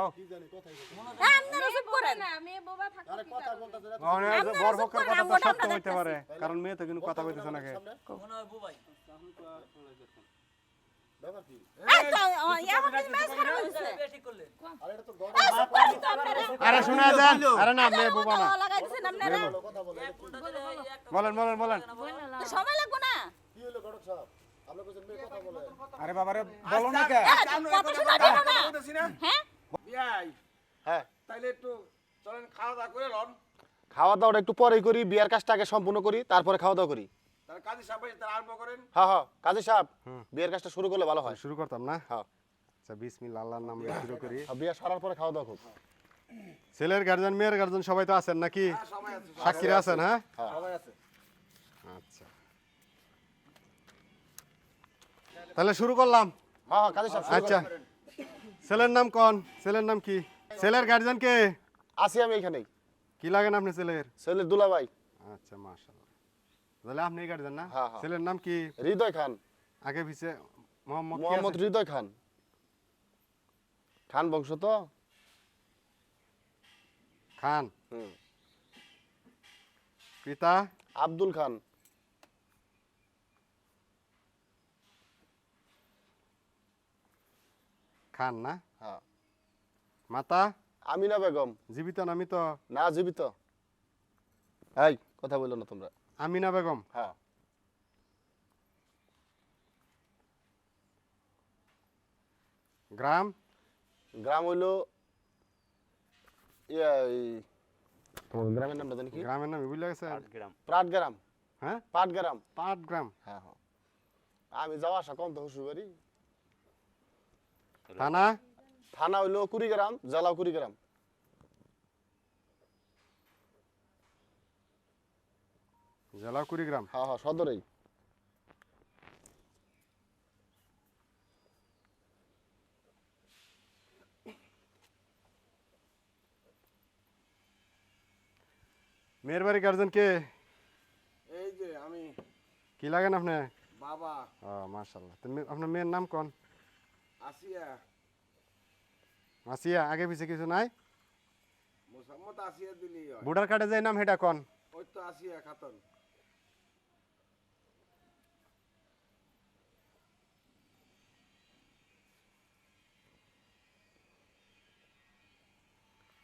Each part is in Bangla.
কও। হ্যাঁ, আপনারা চুপ করেন। না মেয়ে বোবা থাকো আরে কি কথা করবে? বলতেছে না আপনারা বর পক্ষের কথা তো সত্য হইতে পারে কারণ মেয়ে তো কিন্তু কথা কইতেছে নাকি সামনে ব্যাপার কি এই তো, ও, এমন কি ম্যাচ খারাপ হয়েছে? আরে শুনে দেন আরে না মেয়ে বোবা না। ও, লাগাই দিছেন আপনারা। কথা বলে বলেন বলেন বলেন। সময় লাগবে না? কি হলো ঘটক সাহেব? আপনি কইছেন মেয়ে কথা বলে। আরে বাবারে বলো না কে? হ্যাঁ, হ্যাঁ বিয়াই। হ্যাঁ। তাইলে একটু চলেন খাওয়া দাওয়া করে লন। খাওয়া দাওয়াটা একটু পরেই করি বিয়ার কাজটা আগে সম্পূর্ণ করি তারপরে খাওয়া দাওয়া করি। তাহলে কাজী সাহেব তারা আরম্ভ করেন। হ্যাঁ হ্যাঁ কাজী সাহেব বিয়ের কাজটা শুরু করলে ভালো হয়। শুরু করতাম না? হ্যাঁ। আচ্ছা বিসমিল্লাহ আল্লাহর নাম নিয়ে শুরু করি। আর সারার পরে খাওয়া দাওয়া খুব ছেলের গার্জেন মেয়ের গার্জেন সবাই তো আছেন নাকি? সাক্ষীরা আছেন হ্যাঁ? সবাই আছে। আচ্ছা। তাহলে শুরু করলাম। হ্যাঁ কাজী সাহেব আচ্ছা। করেন। ছেলের নাম কোন? ছেলের নাম কি? ছেলের গার্জেন কে? আসি আমি এখানেই। কি লাগেন আপনি ছেলের? ছেলের দুলাভাই। আচ্ছা মাশাআল্লাহ। তাহলে আপনি গার্জেন না? হ্যাঁ, হ্যাঁ। ছেলের নাম কি? হৃদয় খান। আগে পিছে মোহাম্মদ কি মোহাম্মদ হৃদয় খান। খান বংশ তো? খান। হুম। পিতা? আব্দুল খান। খান না? হ্যাঁ। মাতা? আমিনা বেগম। জীবিত না মৃত? না জীবিত। এই কথা বলল না তোমরা। আমিনা বেগম? হ্যাঁ। গ্রাম? গ্রাম হইল ইয়া, এই, তোমার গ্রামের নামটা জানি কি? গ্রামের নাম বুঝলে গেছে? পাট গ্রাম হ্যাঁ? পাট গ্রাম পাট গ্রাম হ্যাঁ হ্যাঁ। আমি যাওয়া আসা কম তো শ্বশুরবাড়ি। থানা? থানা হইল কুড়িগ্রাম জেলা কুড়িগ্রাম। জেলা কুড়িগ্রাম? হ্যাঁ হ্যাঁ সদরেই। মেয়ের বাড়ি গার্জেন কে এই যে আমি কি লাগেন আপনি? বাবা। ও মাশাল্লাহ তো মে- আপনার মেয়ের নাম কোন? আসিয়া। আসিয়া আগে পিছে কিছু নাই? মোসাম্মত আসিয়া দিলি ভোটার কার্ডে যে নাম সেটা কোন? ওই তো আসিয়া খাতন।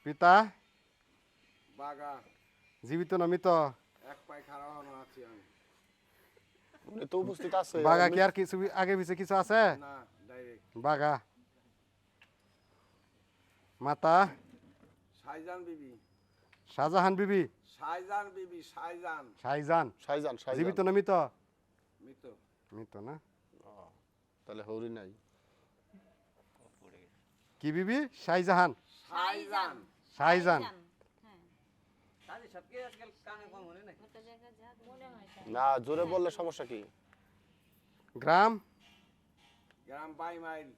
পিতা? বাগা। জীবিত না মৃত? এক পায়ে খারাপ হনো আছি আমি। তো উপস্থিত আছে। বাগা কি আর কিছু আগে পিছে কিছু আছে? না। বাগা মাতা। বিবি। শাহজাহান বিবি। সাইজান বিবি সাইজান শাহজান সাইজান সাইজান জীবিত না মৃত? মৃত। মৃত না? তাহলে হৌরি নাই। কি বিবি? শাহজাহান। সাইজান শাহজান না জোরে বললে সমস্যা কি? গ্রাম। গ্রাম বাই মাইল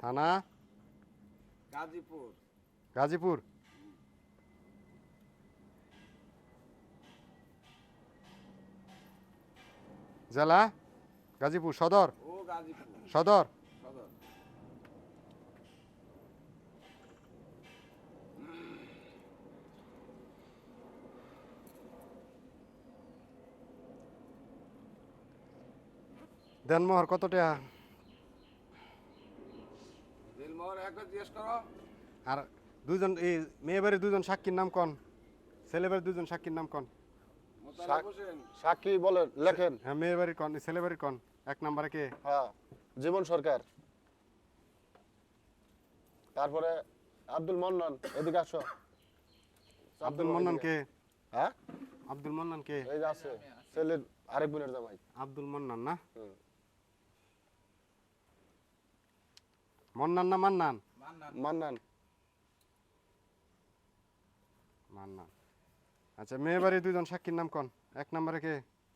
থানা গাজীপুর গাজীপুর জেলা গাজীপুর সদর সদর সদর দেনমোহর কত টাকা? আর দুজন এই মেয়ে বাড়ির দুজন সাক্ষীর নাম কোন ছেলে বাড়ির দুজন সাক্ষীর নাম কোন। সাক্ষী বলেন লেখেন। হ্যাঁ মেয়ে বাড়ির কোন ছেলে বাড়ির কোন এক নম্বরে কে? হ্যাঁ জীবন সরকার। তারপরে আব্দুল মন্নান এদিকে আসো। আব্দুল মন্নান কে? হ্যাঁ? আব্দুল মন্নান কে? এই যে আছে ছেলের আরেক বোনের জামাই। আব্দুল মন্নান না? মন্নান না মান্নান? মান্নান। মান্নান। আচ্ছা মেয়ে বাড়ির দুজন সাক্ষীর নাম কোন? এক নম্বরে কে?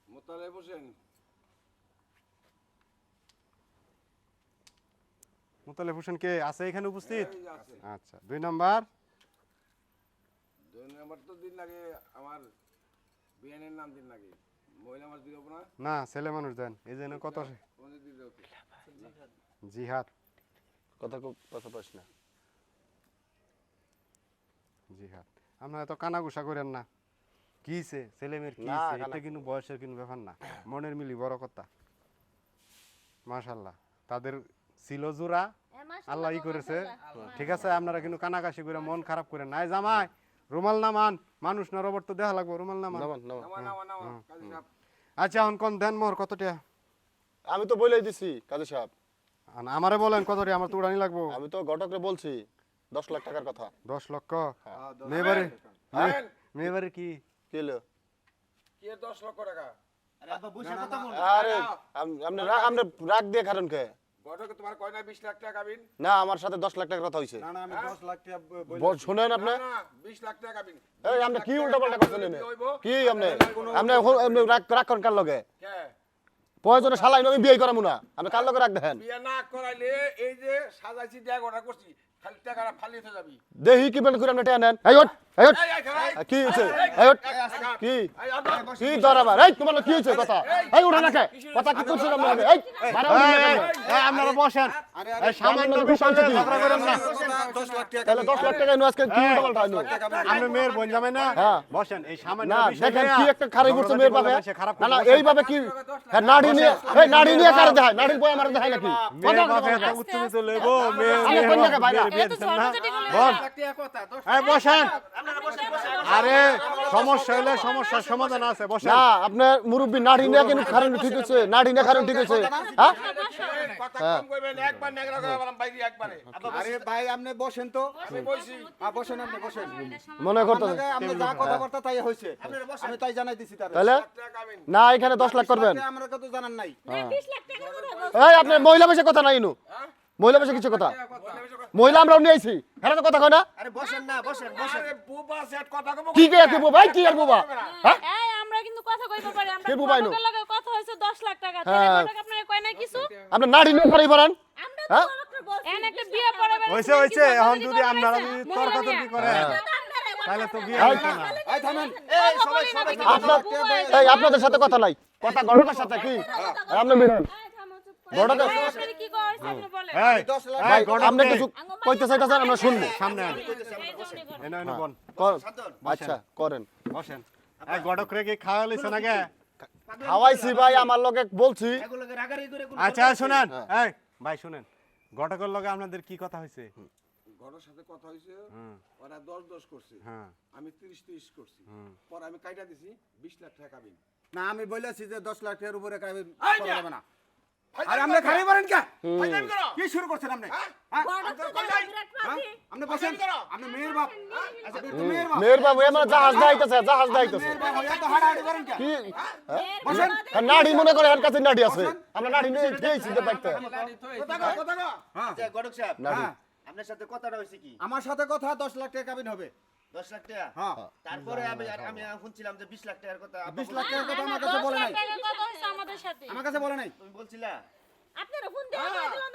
মোতালেব হোসেন। মুতালেব হোসেন কে? আছে এখানে উপস্থিত? আচ্ছা দুই নম্বর? দুই নম্বর তো দিন লাগে আমার বিয়ানের নাম দিন লাগে। মহিলা মাছ দিও না? না ছেলে মানুষ দেন। এই জন্য কত তোমাদের জিহাদ। কথা কো- কথা পাস না। জিহাদ আপনারা তো কানাগুসা করেন না। কিছে ছেলে মেয়ের কি এটা কিন্তু বয়সের কিন্তু ব্যাপার না। মনের মিলি বড় কথা। মাশাল্লাহ তাদের ছিল জোড়া। আল্লাহ ই করেছে। ঠিক আছে আপনারা কিন্তু কানাকাশি করে মন খারাপ করে নাই জামাই রুমাল নামান। মানুষ না রবট তো দেখা লাগবো রুমাল নামান। আচ্ছা এখন কোন দেন মোহর কতটা? আমি তো বলে দিছি কাজী সাহেব। আমারে বলেন কতটা আমার তো উড়ানি লাগবো। আমি তো ঘটকরে বলছি দশ লাখ টাকার কথা। দশ লক্ষ? বাড়ি? আহেন, মেয়ে বাড়ি কি? কি হলো? কি দশ লক্ষ টাকা? আরে আম- আপনি রা- আপনি রাগ দিয়ে কারণ কে? তোমার কয় না বিশ লাখ টাকা কাবিন? না আমার সাথে দশ লাখ টাকার কথা হইছে। না না আমি দশ লাখ টাকা বল- শুনেন আপনি? না না বিশ লাখ টাকা কাবিন। এই আপনি কি উল্টা পাল্টা করছেন? কি আপনি আপনি এখন- আপনি রাগ রাগ কার লগে? কে? প্রয়োজনে শালাই আমি বিয়ে করামু না। আমি কার লগে রাখ দেখেন? বিয়ে না করাইলে এই যে সাজাইছি দেয়া অর্ডার করছি খালি টাকাটা ফালিয়ে যাবি। দেহি কি বেন করে আপনি টেয়া নেন? কি কি কি দরাবার এই তোমার কি হইছে কথা এই উঠা না কথা কি করছেন আপনি এই মারা উঠে না কেন? আপনারা বসেন সামান্য বিষয় বিষয় কি? ঝগড়া করেন না তাহলে দশ লাখ টাকা আজকে কি উল্টা আপনি মেয়ের বোন যাবেন না হ্যাঁ। বসেন এই সামান্য দেখেন কি একটা খারাপ করছে মেয়ের বাবা খারাপ না না এইভাবে কি হ্যাঁ নাড়ি নিয়ে এই নাড়ি নিয়ে কারে দেখায় নাড়ির বই আমার দেখায় নাকি মেয়ের উত্তেজিত বসেন আরে সমস্যা হইলে সমস্যার সমাধান আছে বসেন। না আপনার মুরব্বী নাড়ি নিয়ে কেন কারণ ঠিক হচ্ছে নাড়ি নিয়ে কারণ ঠিক হচ্ছে হ্যাঁ? কথা কম কইবেন, একবার নেগড়া করে বললাম বাইরে একবারে। আরে ভাই আপনি বসেন তো। আমি বলছি, হ্যাঁ বসেন আপনি বসেন। মনে আপনি যা কথাবার্তা তাই হয়েছে। আমি তাই জানাই দিছি তার তাহলে। না এখানে দশ লাখ করবেন। আমরা কত জানান নাই। বিশ লাখ টাকা এই আপনি মহিলা বেশি কথা নাই ইনু। মহিলা বেশি কিছু কথা। মহিলা আমরাও নিয়ে আইছি। হ্যাঁ তো কথা কয় না? আরে বসেন না বসেন বসেন। আরে বুবা সেট কথা কব কি কে কি বুবা? কি আর বুবা? হ্যাঁ? এই আমরা কিন্তু কথা কইতে পারি। আমরা কে বুবাইনো? ঘটকের লগে কথা হইছে 10 লাখ টাকা। হ্যাঁ। তাহলে ঘটক আপনারা কয় না কিছু? আপনার নাড়ি নিয়ে খারাই পারেন আমরা হ্যাঁ? তো বলছি। এন একটা বিয়ে পড়াবে হইছে হইছে। এখন যদি আপনারা যদি তর্কাতর্কি করেন। তাহলে তো বিয়ে হইতো না। এই থামেন। এই সবাই সবাই আপনার আপনাদের সাথে কথা নাই। কথা গড়কের সাথে কি? আপনি বেরান আপনি দশ ভাই এই গড়ক কিছু কইতে চাইতেছেন আমরা শুনব। সামনে আন। এই জন্যই ঘটক। এনে এনে বন কর- আচ্ছা করেন। বসেন। গড়ক রে কি খাওয়া লইছেন আগে খাওয়াইছি ভাই আমার লগে বলছি। এগুলোকে রাগারি করে কোনো আচ্ছা শুনেন। এই ভাই শুনেন। গটকের লগে আপনাদের কি কথা হয়েছে ঘরের সাথে কথা হইছে। ওরা দশ দশ করছে। হ্যাঁ। আমি তিরিশ তিরিশ করছি। পর আমি কাইটা দিছি বিশ লাখ টাকা কাবিন না আমি বলেছি যে 10 লাখ টাকার উপরে না। আর আপনি করো। খালি পারেন কে? কি শুরু করছেন আপনি? ঘটক তো কই দেখো নাই? বিরাট? পাখি। আপনি বসেন। আপনি মেয়ের বাপ। মেয়ের বাপ। মেয়ের বাবু আমার জাহাজ দাইতেছে জাহাজ দাইতেছে মেয়ের বাপ হইয়া তো হাড়াহাড়ি করেন কে? কি? বসেন। নাড়ি মনে করে এর কাছে নাড়ি আছে। আমরা নাড়ি নিয়ে গেছি তো দেখতে কথা কথা হ্যাঁ। গড়ক সাহেব। আপনার সাথে কথাটা কি? আমার সাথে কথা 10 লাখ টাকা কাবিন হবে। দশ লাখ টাকা? হ্যাঁ। তারপরে আমি আমি শুনছিলাম যে বিশ লাখ টাকার কথা আব্বা 20 লাখ টাকার কথা আমার কাছে বলে নাই। টাকা আমাদের সাথে। আমার কাছে বলে নাই। তুমি বলছিলা? আপনারা ফোন দিয়ে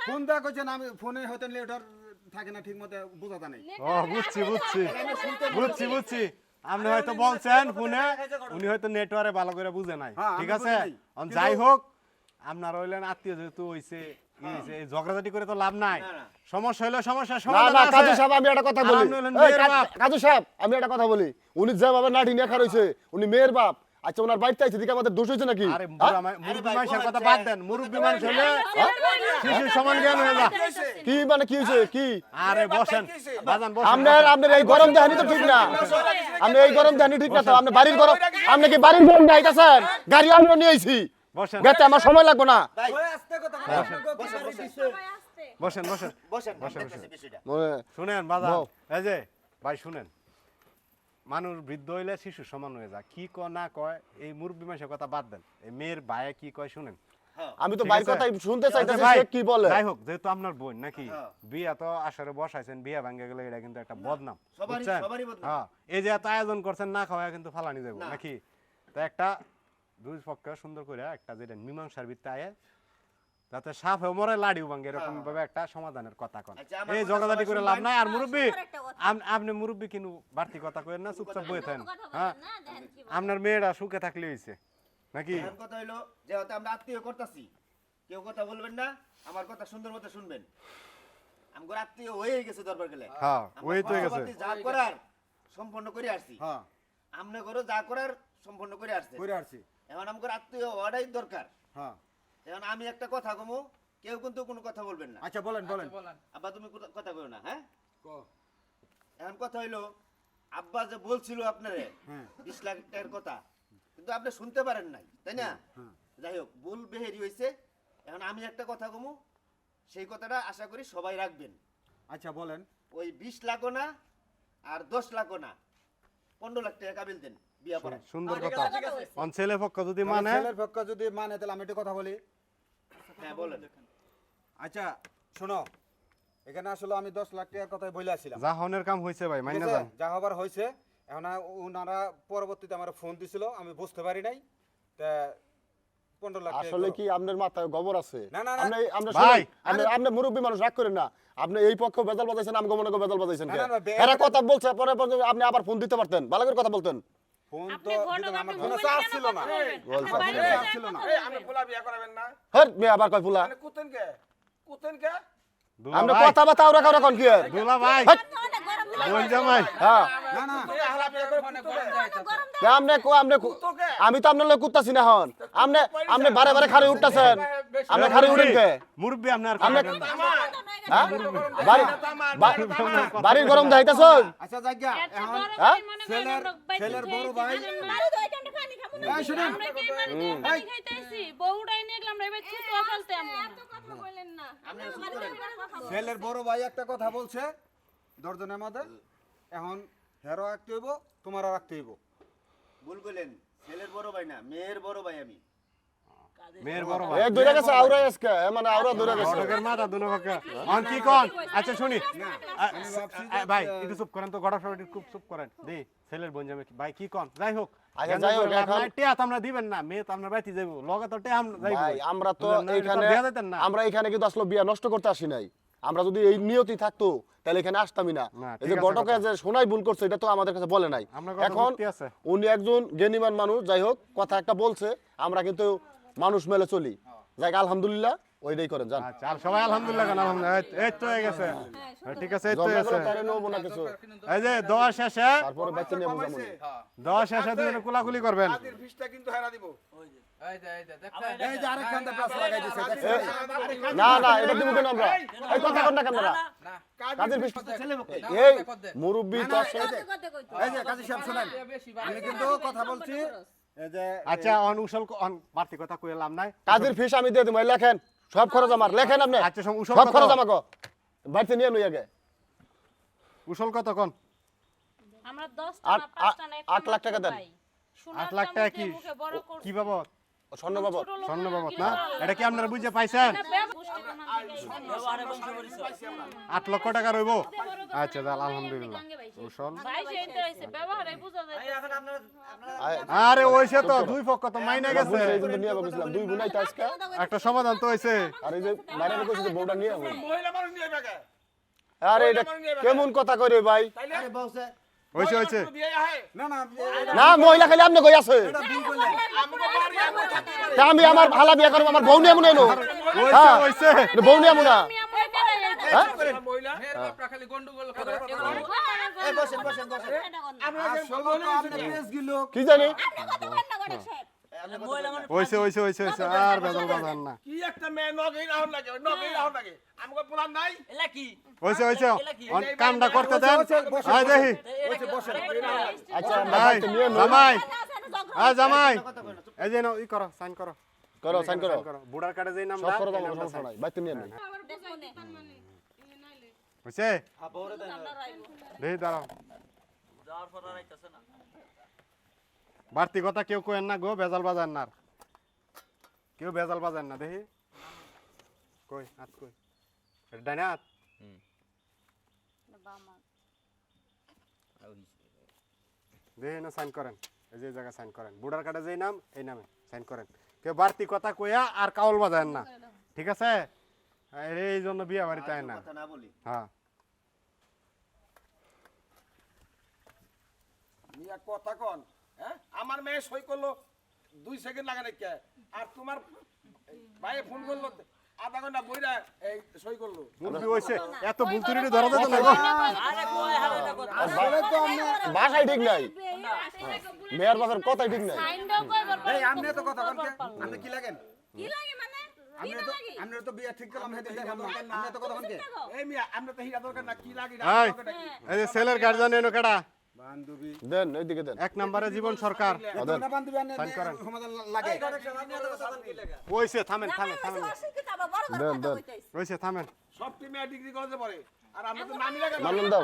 ফোন দেওয়া কইছেন আমি ফোনে হয়তো লেটার থাকে না ঠিক মতো বোঝাতা নেই। ও বুঝছি বুঝছি। বুঝছি বুঝছি। আপনি হয়তো বলছেন ফোনে উনি হয়তো নেটওয়ার্কে ভালো করে বুঝে নাই। হ্যাঁ, ঠিক আছে? যাই হোক আপনার হইলেন আত্মীয় যেহেতু হইছে ঝগড়াঝাটি করে তো লাভ নাই সমস্যা না সমাধান আছে। কাজু সাহেব আমি একটা কথা বলি কাজ- সাহেব আমি একটা কথা বলি উনি যেভাবে নাড়ি নিয়ে খারইছে উনি মেয়ের বাপ আচ্ছা ওনার বাড়িতে আইছে দিকে আমাদের দোষ হয়েছে নাকি আরে হ্যাঁ? মুরব্বি মানুষের কথা বাদ দেন মুরব্বি মানুষ হলে শিশুর সমান জ্ঞান হয়ে যা কি মানে কি হয়েছে কি আরে বসেন বাজান বসেন আপনার আপনার এই গরম দেহানি তো ঠিক না আপনি এই গরম দেহানি ঠিক না তো আপনি বাড়ির গরম আপনি কি বাড়ির গরম দেখাইতেছেন গাড়ি আমরা নিয়ে আইছি বসেন গেতে আমার সময় লাগবে না। ওই আস্তে কথা বসেন। বসেন বসেন। শুনেন বল। এই যে ভাই শুনেন। মানুষ বৃদ্ধ হইলে শিশু সমান হয়ে যায়। কি ক না কয় এই মুরব্বী মানুষের কথা বাদ দেন। এই মেয়ের ভাইয়ে কি কয় শুনেন। আমি তো আছে? কথাই শুনতে আচ্ছা চাইতেছি সে কি বলে? যাই হোক যেহেতু আপনার বোন নাকি? বিয়া তো আসরে বসাইছেন বিয়া ভাঙ্গে গেলে এটা কিন্তু একটা বদনাম সবারই- সবারই বদনাম। হ্যাঁ এই যে এত আয়োজন করছেন না খাওয়া কিন্তু ফালানি যাব নাকি? তো একটা দুই পক্ষে সুন্দর করে একটা যেটা মীমাংসার ভিত্তি আয়ে যাতে সাপ হয়ে মরে লাড়িও ভাঙ্গে এরকম ভাবে একটা সমাধানের কথা কন। আচ্ছা, এই জগাদাটি করে লাভ নাই আর মুরব্বী আপনি মুরব্বী কিন্তু বাড়তি কথা কইেন না চুপচাপ বয়ে থাকেন। হ্যাঁ। আপনার মেয়েরা সুখে থাকলে হইছে নাকি? কথা হইল যেহেতু আমরা আত্মীয় করতেছি কেউ কথা বলবেন না আমার কথা সুন্দর মতো শুনবেন। আমগো আত্মীয় হয়ে গেছে দরবার গেলে। হ্যাঁ আমরা ওই তো গেছে। যা করার সম্পন্ন করে আসছি। হ্যাঁ। আমনে করো যা করার সম্পন্ন করে আসছে। করে আসছি। এখন আমগো আত্মীয় হওয়াটাই দরকার। হ্যাঁ। এখন আমি একটা কথা কমু কেউ কিন্তু কোনো কথা বলবেন না। আচ্ছা বলেন বলেন। আব্বা তুমি কথা বলো না হ্যাঁ? এখন কথা হইল আব্বা যে বলছিল আপনারে হ্যাঁ। বিশ লাখ টাকার কথা কিন্তু আপনি শুনতে পারেন নাই তাই না? যাই হোক ভুল বেহেরি হয়েছে এখন আমি একটা কথা কমু সেই কথাটা আশা করি সবাই রাখবেন। আচ্ছা বলেন। ওই বিশ লাখও না আর দশ লাখও না। পনেরো লাখ টাকা কাবিল দেন। বিয়া সুন্দর কথা। অন পক্ষ যদি মানে ছেলের পক্ষ যদি মানে তাহলে আমি একটু কথা বলি। হ্যাঁ বলেন। আচ্ছা শোনো। এখানে আসলে আমি দশ লাখ টাকার কথাই বলে আসছিলাম যা হনের কাম হয়েছে ভাই মাইনা যান। যা হবার হয়েছে এখন ওনারা পরবর্তীতে আমার ফোন দিছিল আমি বুঝতে পারি নাই। তা লাখ আসলে কি আপনার মাথায় গোবর আছে? না, না, না। আপনি আপনি ভাই, আপনি আপনি মুরব্বী মানুষ রাগ করেন না। আপনি এই পক্ষ বেজাল বাজাইছেন আমি মনে করে বেজাল বাজাইছেন এরা কথা বলছে পরে পরে আপনি আবার ফোন দিতে পারতেন। ভালো করে কথা বলতেন। ফোন তো আমার ফোনে চার্জ ছিল না। যায় চার্জ ছিল না। কথা এই আপনি বলবেন। বিয়া করাবেন না। হ্যাঁ মেয়ে আবার কয় ফুলা? আপনি কুতেন কে কুতেন কে ভাই। কথা বাতা ওরা কারও কোন কি? দুলা ভাই। বোন জামাই হ্যাঁ। না না কে আমি তো আপনার লোক কুত্তাছি না হন আপনি আপনি বারে বারে খাড়ি উঠতাছেন। আপনি খাড়ি উঠেন কে মুরব্বি আপনার আপনি বাড়ি বাড়ির গরম দেখাইতেছন? আচ্ছা জায়গা এখন গরম? দিলে করেন ছেলের- ছেলের বড় ভাই- খাবেন না। বাড়ি তো এখানটা খানি খাব না। আমরা কি মানে পানি খাইতেছি? বউটাই নিয়ে গেলাম, এবার ছুতো ফেলতে আমরা। আপনি শুধু করেন। ছেলের বড় ভাই একটা কথা বলছে। দর্জনের মধ্যে। এখন হেরো রাখতে হইব তোমারও রাখতে হইব। ভুল করলেন। ছেলের বড় ভাই না মেয়ের বড় ভাই আমি। মেয়ের বড় ভাই। এক দূরে গেছে আউরা আজকে মানে আউরা দূরে গেছে। ঘটকের মাথা দুনো পক্ষে অন কি কোন? আচ্ছা শুনি। ভাই একটু চুপ করেন তো গড়া খুব চুপ করেন। দি ছেলের বোন ভাই কি কোন? যাই হোক। আচ্ছা, যাই হোক, এখন- নাই, আমরা দিবেন না মেয়ে তো আপনার বাড়িতে যাইবো লগে তো টেয়া আমরা যাইবো। ভাই আমরা তো বুঝলেন না? এটা তো এখানে দেয়া যাইতেন না। আমরা এখানে কিন্তু আসলে বিয়া নষ্ট করতে আসি নাই। আমরা যদি এই নিয়তি থাকতো তাহলে এখানে আসতামই না। এই যে ঘটকে যে শোনাই ভুল করছে এটা তো আমাদের কাছে বলে নাই। এখন উনি একজন জ্ঞানীমান মানুষ যাই হোক কথা একটা বলছে আমরা কিন্তু মানুষ মেলে চলি। যাই আলহামদুলিল্লাহ। ওইটাই করেন জান আচ্ছা আর সবাই আলহামদুলিল্লাহ কেন আলহামদুলিল্লাহ। এই- তো হয়ে গেছে। হ্যাঁ, ঠিক আছে এই তো তারে নেব না কিছু। এই যে দোয়া শেষে তারপরে বাচ্চা নিয়ে বুঝাবো দোয়া শেষে দুজনে কুলাকুলি করবেন। আদির ফিসটা কিন্তু হেরা দিব। এই যে প্লাস লাগাই না না এটা দিব কেন আমরা? এই কথা না কাজের বেশি এই মুরব্বি তো আসলে এই যে কাজী সাহেব শোনেন। আমি কিন্তু কথা বলছি আচ্ছা অন বাড়তি কথা কই লাভ নাই। কাজের ফিস আমি দিয়ে দেবো লেখেন। সব খরচ আমার লেখেন আপনি আচ্ছা, সব? খরচ আমাকে বাড়িতে নিয়ে লইয়া আগে উসল কত কোন আমরা দশটা আট- না পাঁচটা না আট- লাখ টাকা দেন। পাই। সোনার আট লাখ টাকা কি। কি বাবদ স্বর্ণ বাবদ। স্বর্ণ না, বাবদ না? এটা কি আপনারা বুঝে পাইছেন? আট লক্ষ টাকা রইব? আচ্ছা না, আলহামদুলিল্লাহ। আরে ওইসে তো দুই পক্ষ তো মাইনে গেছে। এই জন্য নিয়ে দুই গুণাই আজকে। একটা সমাধান তো হয়েছে। আর এই যে কইছি বউটা নিয়ে যাব। মহিলা মানুষ নিয়ে যাবে আরে এটা কেমন কথা কইরে ভাই? আরে হয়েছে হয়েছে। না না এটা না মহিলা খালি আপনি কই আছে আমি আমার ভালা বিয়া করব আমার বউ নিয়ে মনে এলো? হ্যাঁ। বউ নিয়ে মনে কি জানি? হয়েছে হয়েছে হয়েছে হয়েছে আর বেদল বাজার না। কি একটা মেয়ে নগেই রাহন লাগে নগেই রাহন লাগে। আমাকে পোলার নাই? হয়েছে হয়েছে অন কামটা করতে দেন। আয় দেখি। বসে। আচ্ছা জামাই। জামাই। এই যে নাও ই করো সাইন করো। করো সাইন করো। করো। বুড়ার কার্ডে যেই নাম সব সমস্যা নাই। নিয়ে নই হয়েছে হ্যাঁ দেন। দাঁড়াও। বাড়তি কথা কেউ কোয়েন না গো বেজাল বাজার না। কেউ বেজাল বাজার না দেখি। কই হাত কই? ডাইনে হাত? দেখি না সাইন করেন। এই যে এই জায়গায় সাইন করেন। বুড়ার কার্ডে যেই নাম এই নামে সাইন করেন। কেউ বাড়তি কথা কইয়া আর কাউল বাজায় না। ঠিক আছে? এই জন্য বিয়ে বাড়িতে আয় না। কথা হ্যাঁ। কথা কন। হ্যাঁ আমার মেয়ে সই করল দুই সেকেন্ড লাগে নাকি আর তোমার ভাই ফোন করল আধা ঘণ্টা বইরা এই সই করল মুরগি হইছে এত বুলতুরি ধরা যেত না গো। ভাষাই ঠিক নাই মেয়ের বাপের কথাই ঠিক নাই এই তো কথা আপনি কি লাগেন কি লাগে মানে তো লাগে আপনি তো বিয়ে ঠিক করলাম হেতে দেখাম না আপনি তো কথা বলতে এই মিয়া আমরা তো হিরা দরকার না কি লাগে এই এই সেলের গার্জিয়ান এনো কেডা বান্ধবী। দেন এক নম্বরে জীবন সরকার। ওদের না বান্ধবী আনে সাইন করেন। সমাধান লাগে। কইছে থামেন থামেন থামেন। দেন দেন। কইছে থামেন। সব টিমে ডিগ্রি কলেজে পড়ে। আর আমরা তো নামি লাগে। মানলাম দাও।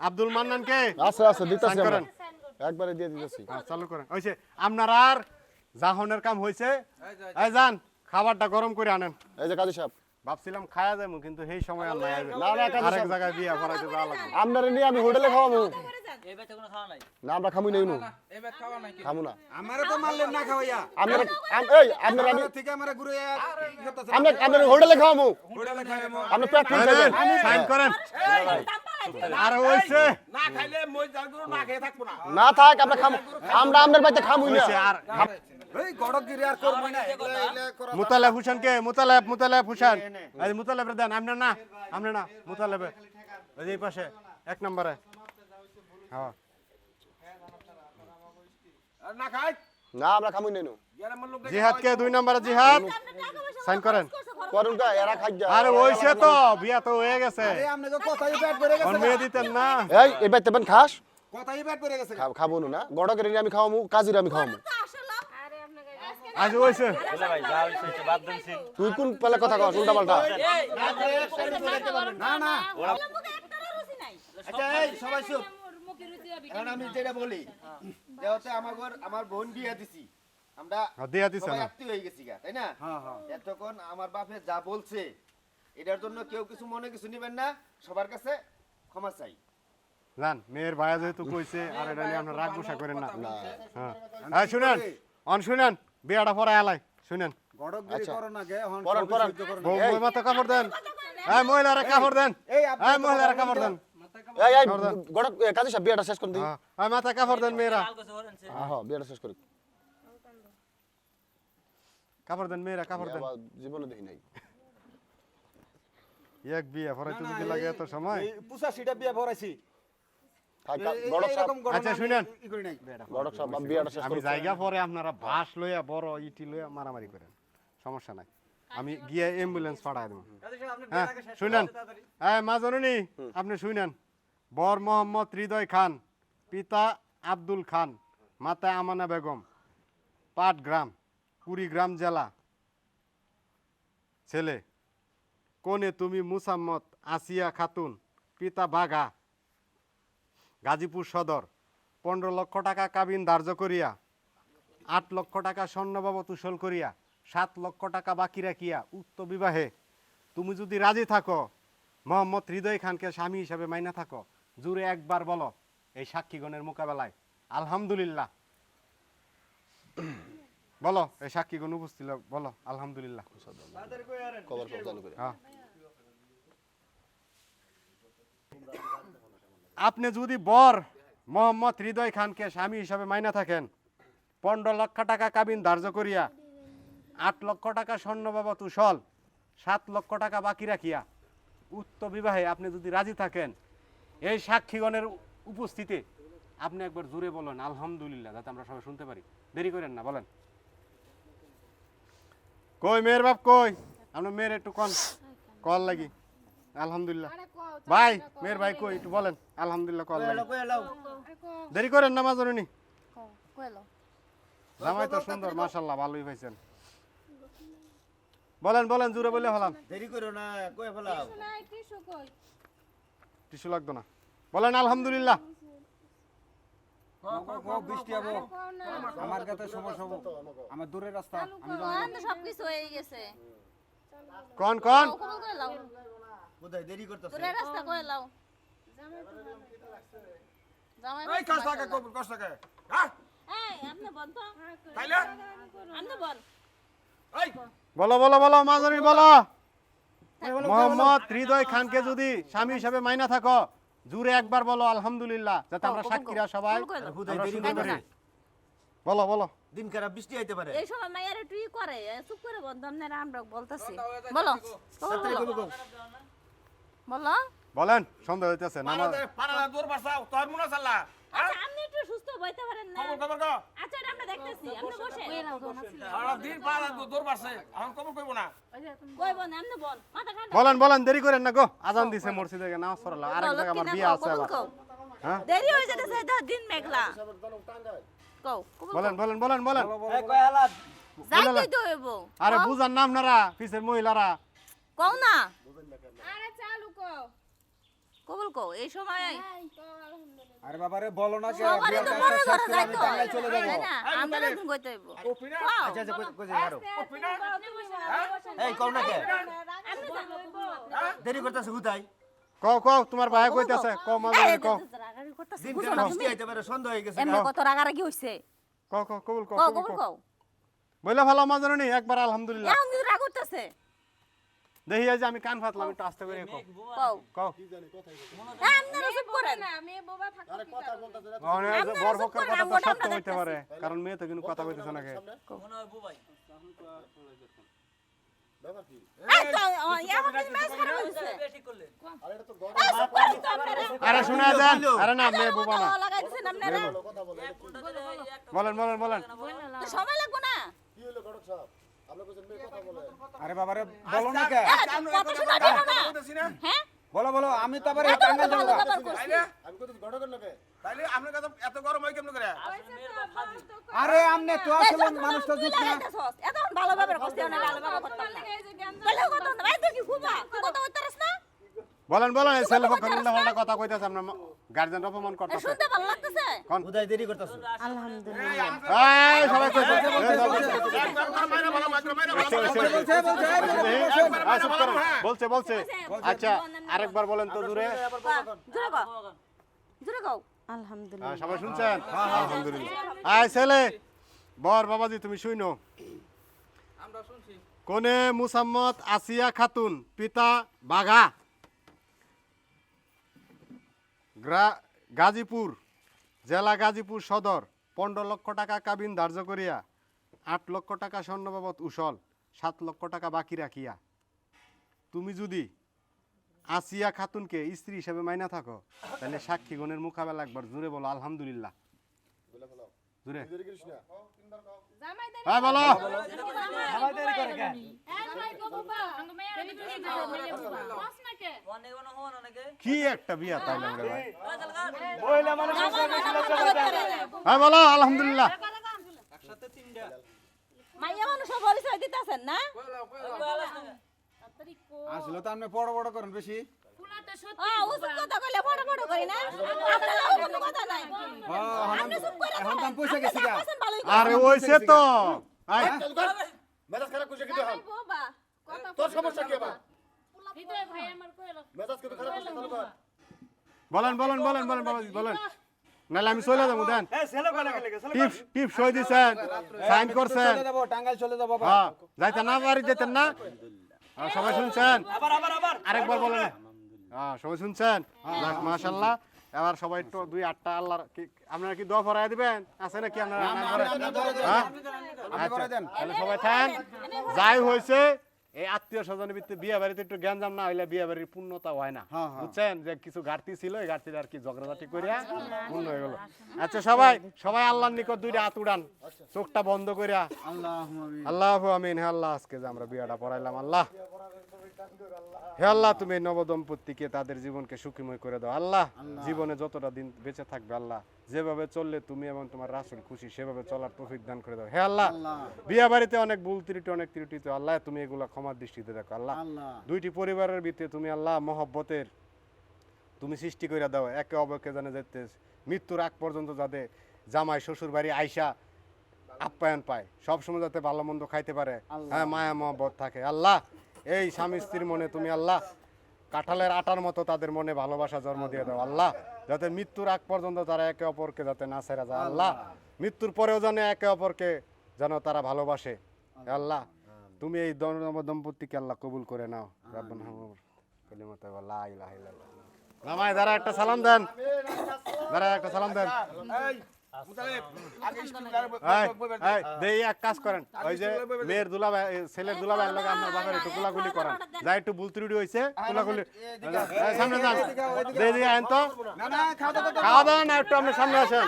আব্দুল মান্নান কে? আছে আছে দিতেছি আমরা। একবারে দিয়ে দিতেছি। হ্যাঁ, চালু করেন। হইছে আপনার আর জাহনের কাম হইছে। এই যান খাবারটা গরম করে আনেন। এই যে কাজী সাহেব। ভাবছিলাম খায়া যাব কিন্তু সেই সময় আর নাই না না একটা আরেক জায়গায় বিয়া করাইতে যাওয়া লাগবে আপনারে নিয়ে আমি হোটেলে খাওয়াবো না আমরা খামু নাই খামু না আমারে তো মারলেন না খাওয়াইয়া আপনারা এই আপনারা আমি ঠিক আমরা আমারে ঘুরে আমরা আমরা হোটেলে খাওয়াবো হোটেলে খাওয়াবো আপনি পেট সাইন করেন আর হইছে না খাইলে মই জালগুলো না খেয়ে থাকব না। না থাক আমরা খামু আমরা আমাদের বাড়িতে খামুই না। আর এই গড়গিরি আর করব না এগুলা এগুলা মুতালেব হুসেন কে মুতালেব মুতালেব হুসেন। এই মুতালেব দেন আপনি না আপনি না মুতালেব। এই পাশে এক নম্বরে। হ্যাঁ। না খাই। না আমরা খামুই ইয়ার জিহাদ কে দুই নম্বরে জিহাদ সাইন করেন করুন কা এরা খাই আরে হইছে তো বিয়া তো হয়ে গেছে আরে এই আপনাকে কথাই পেট ভরে কোন গেছে মেয়ে দিতেন না এই এই বাইতে বেন খাস কথাই পেট ভরে গেছে খাব না গড়কের আমি খাওয়ামু কাজির আমি খাওয়ামু আরে আপনাকে আজকে আজ হইছে তুই কোন পেলে কথা কস উল্টা পাল্টা না না আচ্ছা এই সবাই চুপ এখন আমি যেটা বলি যেহেতু আমার আমার বোন বিয়ে দিছি আমরা হ্যাঁ, দিয়া দিছে না। আত্মীয় হয়ে গেছি গা, তাই না? হ্যাঁ হ্যাঁ। এতক্ষণ আমার বাপে যা বলছে এটার জন্য কেউ কিছু মনে কিছু নিবেন না সবার কাছে ক্ষমা চাই। জান মেয়ের ভাইয়া যেহেতু কইছে আর এটা নিয়ে আপনার রাগ গুসা করেন না। হ্যাঁ। শুনেন অন শুনেন বিয়াটা পরে আলাই শুনেন। মাথা কাপড় দেন। এই মহিলারা কাপড় দেন। মহিলারা কাপড় দেন। এই এই গড়ক কাজী সাহেব বিয়েটা শেষ করে দিই। মাথা কাপড় দেন মেয়েরা। হ্যাঁ বিয়েটা শেষ করি। কাপড় দেন মেয়েরা কাপড় দেন। জীবনে দেখি নাই। এক বিয়া পরাইতে যদি লাগে এত সময়। এই পুষাশিটা বিয়ে ভরাইছি। থাক, এই- এই- গড়ক সাহেব। এইরকম ঘটনা আচ্ছা, শুনেন। ই করি নাই। গড়ক সাহেব আমি বিয়েটা শেষ আমি করি। জায়গা পরে আপনারা বাস লইয়া বড় ইটি লইয়া মারামারি করেন। সমস্যা নাই। আমি গিয়ে অ্যাম্বুলেন্স পাঠাই দেবো। হ্যাঁ শুনেন। হ্যাঁ মা জননী আপনি শুনেন। বর মোহাম্মদ হৃদয় খান, পিতা আব্দুল খান, মাতা আমানা বেগম পাটগ্রাম কুড়িগ্রাম জেলা। ছেলে, কোনে তুমি মুসাম্মদ আসিয়া খাতুন, পিতা বাঘা গাজীপুর সদর, পনেরো লক্ষ টাকা কাবিন ধার্য করিয়া, আট লক্ষ টাকা স্বর্ণ বাবদ উসল করিয়া, সাত লক্ষ টাকা বাকি রাখিয়া উক্ত বিবাহে তুমি যদি রাজি থাকো, মোহাম্মদ হৃদয় খানকে স্বামী হিসাবে মাইনা থাকো। জুড়ে একবার বলো এই সাক্ষীগণের মোকাবেলায়। আলহামদুলিল্লাহ। বলো এই সাক্ষীগণ উপস্থিত বলো আলহামদুলিল্লাহ। হ্যাঁ। আপনি যদি বর মোহাম্মদ হৃদয় খানকে স্বামী হিসাবে মাইনা থাকেন পনেরো লক্ষ টাকা কাবিন ধার্য করিয়া আট লক্ষ টাকা স্বর্ণ বাবদ উসল সাত লক্ষ টাকা বাকি রাখিয়া উক্ত বিবাহে আপনি যদি রাজি থাকেন এই সাক্ষীগণের উপস্থিতি আপনি একবার জোরে বলেন আলহামদুলিল্লাহ যাতে আমরা সবাই শুনতে পারি। দেরি করেন না বলেন। কই মেয়ের বাপ কই? আপনার মেয়ের একটু কন। কল লাগি। আলহামদুলিল্লাহ। ভাই মেয়ের ভাই কই? একটু বলেন। আলহামদুলিল্লাহ কল লাগি। দেরি করেন না মাজরুনি। জামাই তো সুন্দর মাশাল্লাহ ভালোই পাইছেন বলেন বলেন জুড়ে বলে হলাম দেরি করো না কই ফেলাও। টিসু লাগতো না। বলেন আলহামদুলিল্লাহ। বৃষ্টি হব। আমার কাছে সমস্যা হব আমার দূরের রাস্তা আমি সবকিছু হয়ে গেছে। কন কন। খবর কই লাও। কোথায় দেরি করতেছে। দূরের রাস্তা কই লাও। জামাই এই কাজ লাগে কবুল কষ্ট লাগে হ্যাঁ এই আপনি বল তো। তাইলে? আপনি বল। এই। বলো বলো বলো মাজরুনি বলো। মোহাম্মদ হৃদয় খানকে যদি স্বামী হিসাবে মাইনা থাকো জুড়ে একবার বলো আলহামদুলিল্লাহ যাতে আমরা সাক্ষীরা সবাই বলো বলো। দিন খারাপ বৃষ্টি আইতে পারে। এই সময় মাইয়ার একটু করে চুপ করে বন্ধ আপনারা আমরা বলতেছি। বলো। বলো, বলেন সন্দেহ হইতেছে নামাজ পাড়াতে দূর বাসাও তোর মনে চাল্লা আচ্ছা আপনি একটু সুস্থ বইতে পারেন না। খবর খবর কো আচ্ছা এটা আমরা দেখতেছি আপনি বসে সারা দিন দূর এখন খবর কইব না। কইব না আপনি বল মাথা বলেন বলেন দেরি করেন না গো। আজান দিছে মসজিদে গিয়ে নামাজ পড়ালো আরেক বলো জায়গায় আমার বিয়ে আছে আবার। হ্যাঁ? দেরি হয়ে যেতেছে দিন মেঘলা। কও বলেন বলেন বলেন বলেন। যাইতেই তো হইব আরে বুঝার নাম নারা পিছের মহিলারা। কও না। আরে চালু কও। কবুল কও এই সময় আরে বাবারে বলো না কে সবারই তো মনে করে যাইতো টাঙ্গাইল চলে যাব। না? আমরা নতুন কইতে হইব। কপিনা আচ্ছা আচ্ছা কই- আরও এই কও না কে? দেরি করতেছে হুতাই কও কও তোমার ভাই কইতাছে কও। মাঝে কও। রাগারাগি করতাছে, দিন বুঝো খারাপ না বৃষ্টি তুমি? আইতে পারে সন্দেহ হয়ে গেছে। এমনি কত রাগারাগি হইছে। কও কও কবুল কও কও কবুল কও। বইলা ভালো মাঝে নি একবার আলহামদুলিল্লাহ। রাগ করতেছে। দেখি যে আমি কান ফাতলাম একটু আস্তে করে কও কও আপনারা চুপ করেন বর পক্ষের কথা তো সত্য হইতে পারে কারণ মেয়ে তো কিন্তু কথা কইতেছে না কে। আরে শুনে দেন আরে না মেয়ে বোবা না। বলেন বলেন বলেন সময় লাগবো না কে কথা শোনা যাবে না বলো। না? হ্যাঁ? বলো বলো আমি তো আবার এত টাঙ্গাইল যাব। ব্যবহার করছি। তাইলে? তাইলে? আপনার কাছে এত গরম হয় কেমন করে? আরে আমনে তো আসলে মানুষটা তুই জুত না। এত ভালো ভাবে কষ্ট না ভালো ভাবে। কথা না। বলে কত না, ভাই তুই কি খুবা? তুই কত বলতে পারিস না? বলেন বলেন এই ছেলে পক্ষের উল্টা পাল্টা কথা কইতেছে আপনার গার্জেন অপমান করতেছে শুনতে ভালো লাগতেছে? হুতাই দেরি করতেছে এই সবাই কইছে এই সবাই কইছে। ভালো ভালো বলছে, বলছে, আচ্ছা আরেকবার বলেন তো দূরে জোরে কও। জোরে কও। আহ, সবাই শুনছেন আলহামদুলিল্লাহ আয় ছেলে বর বাবাজি তুমি শুইনো কোনে মুসাম্মদ আসিয়া খাতুন পিতা বাঘা গাজীপুর, জেলা গাজীপুর সদর, পনেরো লক্ষ টাকা কাবিন ধার্য করিয়া, আট লক্ষ টাকা স্বর্ণ বাবদ উসল, সাত লক্ষ টাকা বাকি রাখিয়া। তুমি যদি আসিয়া খাতুনকে স্ত্রী হিসেবে মাইনা থাকো, তাহলে সাক্ষীগণের মোকাবেলা একবার জুড়ে বলো, আলহামদুলিল্লাহ। দেরি। হ্যাঁ বলো। না কে? কি একটা বিয়া তাইলে আমরা ভাই? বলতে হ্যাঁ বলো আলহামদুলিল্লাহ। মাইয়া মানুষ পরিচয় দিতেছেন না? আসলে তো আপনি বড় বড় করেন বেশি। ফুলা তো ও সত্যি উচিত কথা কইলে ফটো ফটো করি না? আপনারা কোনো কথা নাই। আপনি চুপ করে এখন তো আমি পয়সা গেছি গা। আরে ওইসে তো। আয়, মেজাজ খারাপ করছে কিন্তু এখন তোর সমস্যা কি আবার? হৃদয় ভাই আমার কইলো মেজাজ কিন্তু খারাপ করছে চালু কর বলেন বলেন বলেন বলেন বাবাজি বলেন। নাহলে আমি চলে যাব দেন। টিপ টিপ সই দিছেন সাইন করছেন চলে যাব চলে যাব বাবা। হ্যাঁ যাইতেন না বাড়ি যেতেন না। হ্যাঁ, সবাই শুনছেন? আরেকবার বলেন। হ্যাঁ সবাই শুনছেন? মাশাল্লাহ এবার সবাই একটু দুই আটটা আল্লাহর আপনারা কি দোয়া ফরাই দিবেন? আছে নাকি আপনারা? হ্যাঁ? আচ্ছা তাহলে সবাই থাকেন। যাই হয়েছে এই আত্মীয় স্বজনের ভিত্তি বিয়ে বাড়িতে একটু জ্ঞানজাম না হইলে বিয়ে বাড়ির পূর্ণতা হয় না। বুঝছেন? যে কিছু ঘাটতি ছিল এই ঘাটতি আর কি ঝগড়াঝাটি করিয়া পূর্ণ হয়ে গেল। আচ্ছা সবাই সবাই আল্লাহর নিকট দুইটা হাত উড়ান। চোখটা বন্ধ করিয়া আল্লাহ আমিন। হে আল্লাহ আজকে যে আমরা বিয়াটা পড়াইলাম আল্লাহ। হে আল্লাহ তুমি এই নবদম্পতিকে তাদের জীবনকে সুখীময় করে দাও। আল্লাহ জীবনে যতটা দিন বেঁচে থাকবে আল্লাহ যেভাবে চললে তুমি এবং তোমার রাসুল খুশি সেভাবে চলার তৌফিক দান করে দাও। হে আল্লাহ বিয়া বাড়িতে অনেক ভুল ত্রুটি অনেক ত্রুটি তো আল্লাহ তুমি এগুলো ক্ষমার দৃষ্টিতে দেখো। আল্লাহ দুইটি পরিবারের ভিতরে তুমি আল্লাহ মহব্বতের তুমি সৃষ্টি করে দাও। একে অপরকে জানে যেতে মৃত্যুর আগ পর্যন্ত যাতে জামাই শ্বশুর বাড়ি আইসা আপ্যায়ন পায়। সবসময় যাতে ভালো মন্দ খাইতে পারে। হ্যাঁ মায়া মহব্বত থাকে। আল্লাহ এই স্বামী স্ত্রীর মনে তুমি আল্লাহ কাঁঠালের আটার মতো তাদের মনে ভালোবাসা জন্ম দিয়ে দাও, আল্লাহ। যাতে মৃত্যুর আগ পর্যন্ত তারা একে অপরকে যাতে না ছেড়ে যায়, আল্লাহ। মৃত্যুর পরেও যেন একে অপরকে যেন তারা ভালোবাসে আল্লাহ। তুমি এই দম- দম্পতিকে আল্লাহ কবুল করে নাও। রাব্বানা লা দাঁড়া একটা সালাম দেন। দাঁড়া একটা সালাম দেন। দেই এক কাজ করেন ওই যে মেয়ের এ, ছেলের দুলাভাই লোক আপনার বাবার একটু গুলাগুলি করেন যা একটু ভুল ত্রুটি হয়েছে গুলাগুলি সামনে যান দেই দিয়ে আইন তো না না খাওয়া দাওয়া না একটু আপনি সামনে আসেন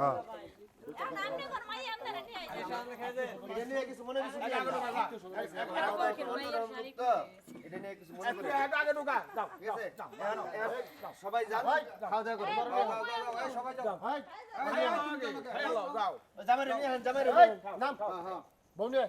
হয় হ্যাঁ যাও সবাই যান। খাওয়া দাওয়া করুন সবাই যাও। যাও। রে এই, নাম। বউ নিয়ে